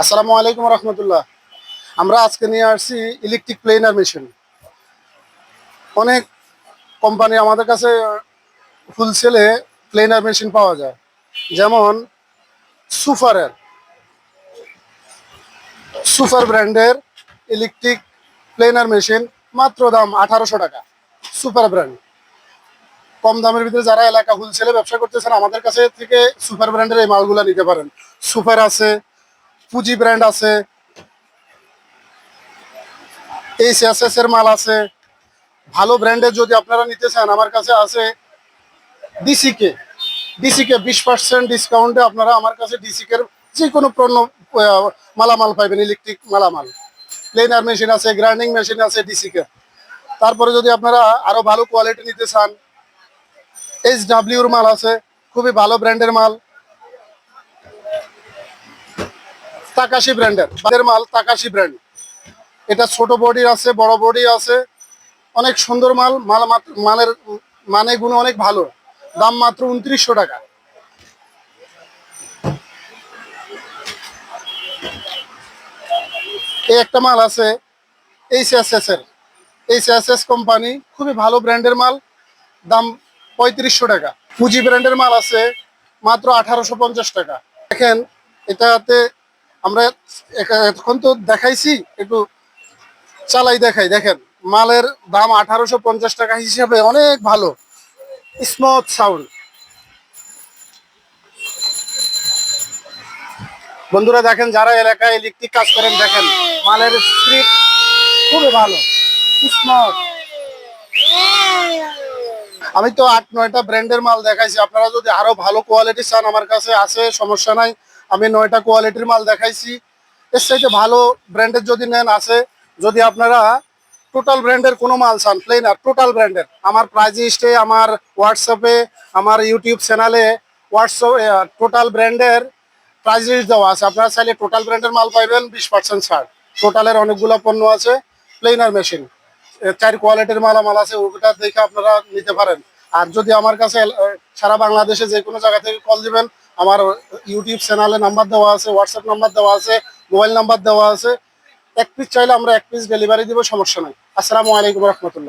আসসালামু আলাইকুম রহমতুল্লাহ। আমরা আজকে নিয়ে আসছি ইলেকট্রিক প্লেনার মেশিন অনেক কোম্পানি আমাদের কাছে হোলসেলে প্লেনার মেশিন পাওয়া যায়। যেমন সুপারের। সুপার ব্র্যান্ডের ইলেকট্রিক প্লেনার মেশিন মাত্র দাম আঠারোশো টাকা। Super brand. কম দামের ভিতরে যারা এলাকা হোলসেলে ব্যবসা করতেছেন, আমাদের কাছে থেকে সুপার ব্র্যান্ডের এই মালগুলো নিতে পারেন। সুপার আছে পুঁজি ব্র্যান্ড আছে। এই সিএসএস এর মাল আছে। ভালো ব্র্যান্ডের যদি আপনারা নিতে চান, আমার কাছে আছে ডিসিকে ডিসিকে বিশ পার্সেন্ট ডিসকাউন্টে আপনারা আমার কাছে ডিসিকে যে কোনো পণ্য মালামাল পাইবেন ইলেকট্রিক মালামাল। প্লেনার মেশিন আছে গ্রাইন্ডিং মেশিন আছে ডিসিকে তারপরে যদি আপনারা আরও ভালো কোয়ালিটি নিতে চান এইচ ডাব্লিউর মাল আছে, খুবই ভালো ব্র্যান্ডের মাল। তাকাশি ব্র্যান্ডের বাদের মাল তাকাশি ব্র্যান্ড। এটা ছোট বডির আছে, বড় বডি আছে, অনেক সুন্দর মাল মাল মালের মানে গুণ অনেক ভালো। দাম মাত্র উনত্রিশশো টাকা। এই একটা মাল আছে এইচএসএস এর। এইচএসএস কোম্পানি, খুবই ভালো ব্র্যান্ডের মাল, দাম পঁয়ত্রিশশো টাকা। পুঁজি ব্র্যান্ডের মাল আছে, মাত্র আঠারোশো পঞ্চাশ টাকা। দেখেন, এটাতে আমরা এখন তো দেখাইছি, একটু চালাই দেখাই। দেখেন, মালের দাম আঠারোশো পঞ্চাশ টাকা হিসাবে অনেক ভালো। Smooth sound. বন্ধুরা, দেখেন, যারা এলাকায় ইলেকট্রিক কাজ করেন, দেখেন, মালের স্পিড খুবই ভালো। স্মুথ। আমি তো আট, নয়টা ব্র্যান্ডের মাল দেখাইছি। আপনারা যদি আরও ভালো কোয়ালিটি চান আমার কাছে, আছে, সমস্যা নাই। আমি নয়টা কোয়ালিটির মাল দেখাইছি। এর সাথে ভালো ব্র্যান্ডের যদি নেন আছে, যদি আপনারা টোটাল ব্র্যান্ডের কোনো মাল চান প্লেন আর টোটাল ব্র্যান্ডের আমার প্রাইজ লিস্টে আমার হোয়াটসঅ্যাপে আমার ইউটিউব চ্যানেলে হোয়াটসঅ্যাপ টোটাল ব্র্যান্ডের প্রাইস লিস্ট দেওয়া আছে। আপনারা চাইলে টোটাল ব্র্যান্ডের মাল পাইবেন, বিশ পার্সেন্ট ছাড়। টোটালের অনেকগুলো পণ্য আছে প্লেনার মেশিন চার কোয়ালিটির মালামাল আছে ওটা দেখে আপনারা নিতে পারেন। আর যদি আমার কাছে সারা বাংলাদেশে যে কোনো জায়গা থেকে কল দিবেন। আমার ইউটিউব চ্যানেলে নাম্বার দেওয়া আছে হোয়াটসঅ্যাপ নাম্বার দেওয়া আছে মোবাইল নাম্বার দেওয়া আছে। এক পিস চাইলে আমরা এক পিস ডেলিভারি দিব, সমস্যা নাই। আসসালামু আলাইকুম রহমতুল্লাহ।